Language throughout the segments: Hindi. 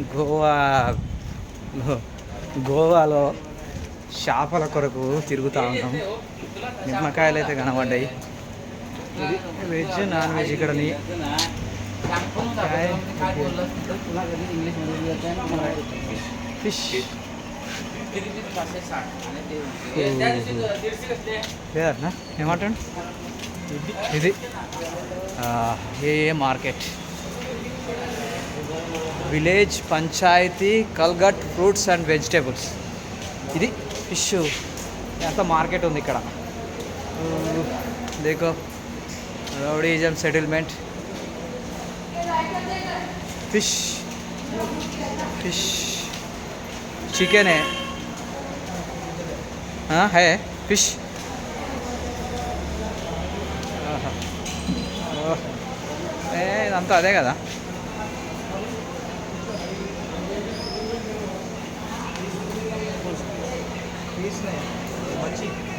గోవా గోవాలో చేపల కొరకు తిరుగుతూ ఉన్నాం. నిమ్మకాయలు అయితే కనబడ్డాయి. ఇది వెజ్ నాన్ వెజ్ ఇక్కడ నీ- ఫిష్ లేదన్నా ఏమంటాడు? ఇది. ఏ ఏ మార్కెట్? విలేజ్ పంచాయతీ కల్గట్ ఫ్రూట్స్ అండ్ వెజిటేబుల్స్ ఇది ఫిష్ ఎంత మార్కెట్ ఉంది ఇక్కడ దేకో rowdyism settlement fish fish chicken है हाँ है फिश ఆహా. ఓ. ఏ ఇదంతా అదే కదా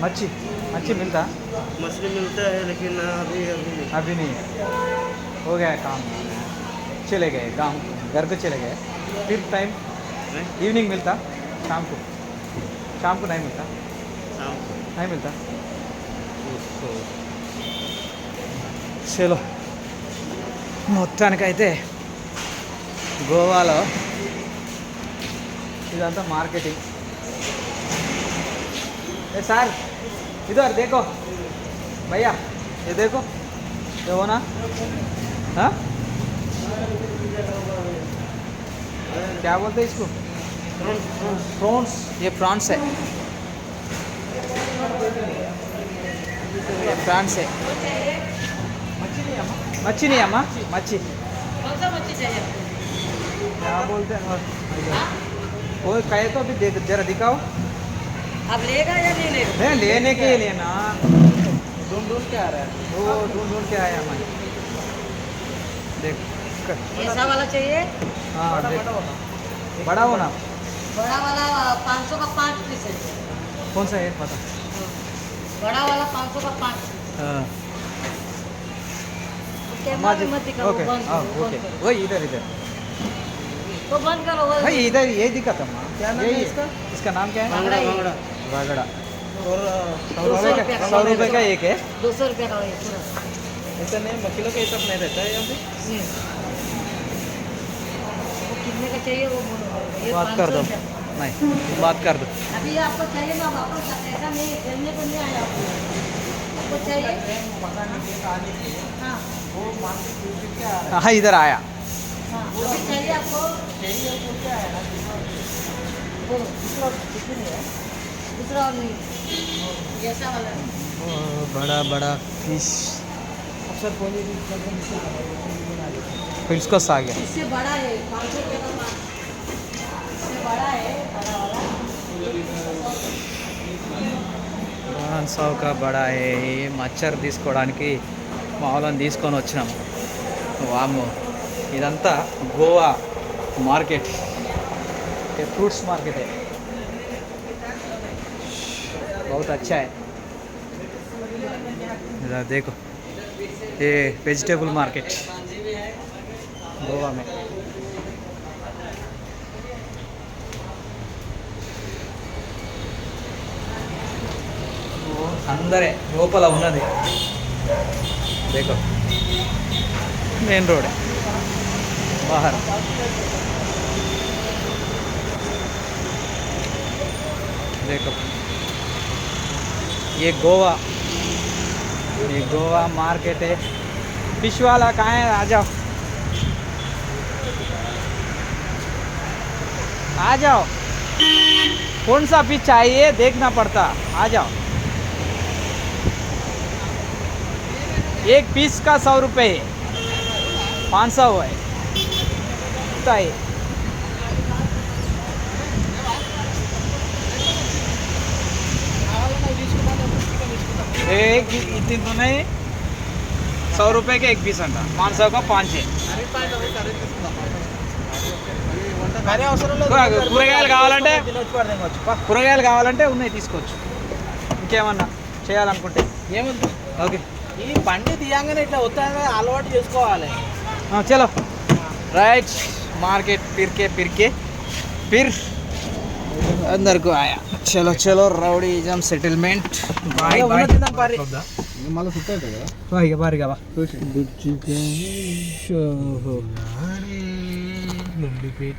मच्छी मच्छी मच्छी मिलता मछली मिलता है लेकिन अभी अभी नहीं। अभी नहीं हो गया काम चले गए गाँव घर को चले गए फिर टाइम नहीं? इवनिंग मिलता शाम को शाम को नहीं मिलता शाम को। नहीं मिलता చలో మొత్తానికైతే గోవాలో ఇదంతా మార్కెటింగ్ ఏ సార్ इधर देखो। भैया ये देखो। ये हो ना। हाँ? क्या बोलते हैं इसको? प्रॉन्स ये प्रॉन्स है। ये प्रॉन्स है। मच्छी नहीं अम्मा मच्छी कौन सा मच्छी। चाहिए क्या बोलते हैं? और कोई कहे तो अभी देख जरा दिखाओ। अब लेगा या नहीं लेगा? नहीं लेने के लिए ना। ढूंढ ढूंढ के आ रहा है। वो ढूंढ ढूंढ के आया मैं देख ऐसा वाला चाहिए? हाँ बड़ा देख। बड़ा होना। बड़ा हो ना बड़ा वाला पाँच सौ का पाँच पीस है। कौन सा है? पता। बड़ा वाला पाँच सौ का पाँच हाँ। दिखाओ ओके हाँ ओके। वही इधर इधर। वो बंद करो वो भाई इधर ये था माँ। क्या नाम यही है इसका? इसका नाम क्या है? भांगड़ा ही। भांगड़ा रागड़ा और सौ रुपये का है। एक है। दो सौ रुपये का पूरा। ऐसा नहीं का ये सब नहीं रहता है यहाँ पे। कितने का चाहिए वो बोलो। बात कर दो। नहीं बात कर दो। अभी आपको चाहिए ना वापस ऐसा नहीं खेलने को नहीं आया आपको। आपको चाहिए? हाँ। वो के हाँ इधर आया। हाँ चाहिए आपको। चाहिए वो क्या है ना? बोलो। दूसरा कुछ नहीं है? दूसरा और नहीं ऐसा वाला है। ओ, बड़ा बड़ा फिश अक्सर कोई भी फिर उसको आ गया इससे बड़ा है पाँच सौ रुपये का पाँच इससे बड़ा है बड़ा वाला పాన్ సౌక బడాయి మచ్చర్ తీసుకోవడానికి మా వాళ్ళని తీసుకొని వచ్చినాము వాము ఇదంతా గోవా మార్కెట్ ये फ्रूट्स मार्केट है बहुत अच्छा है इधर देखो ये वेजिटेबल मार्केट गोवा में అందరే లోపల ఉన్నది देखो मेन रोड है बाहर देखो ये गोवा। ये गोवा मार्केट है। फ़िश वाला कहाँ है? आ जाओ। आ जाओ। कौन सा फ़िश चाहिए? देखना पड़ता। आ जाओ। एक पीस का सौ रुपये पाँच सौ है। एक इतने तो नहीं सौ रुपये के एक पीस अंटा पाँच सौ का पाँच కూరగాయలు కావాలంటే కూరగాయలు కావాలంటే ఉన్నాయి తీసుకోవచ్చు ఇంకేమన్నా చేయాలనుకుంటే ఏమొద్దు ఓకే ఈ పండి తీయంగానే ఇట్లా వస్తాయని అలవాటు చేసుకోవాలి. చలో రైట్ మార్కెట్ పిర్కే పిర్కే పిర్ఫ్ अंदर को आया चलो चलो ರೌಡಿಸಮ್ ಸೆಟಲ್ಮೆಂಟ್ ಬಾಯ್ ಬಾಯ್ ಬಾರಿ ನಿಮ್ಮಲ್ಲ ಸುತ್ತ ಇದೆ ಬಾಯಿಗೆ ಬಾರಿಗೆ ಬಾ ಗುಚ್ಚಿ ಓಹೋ ನಂಬಿಪೇಟ್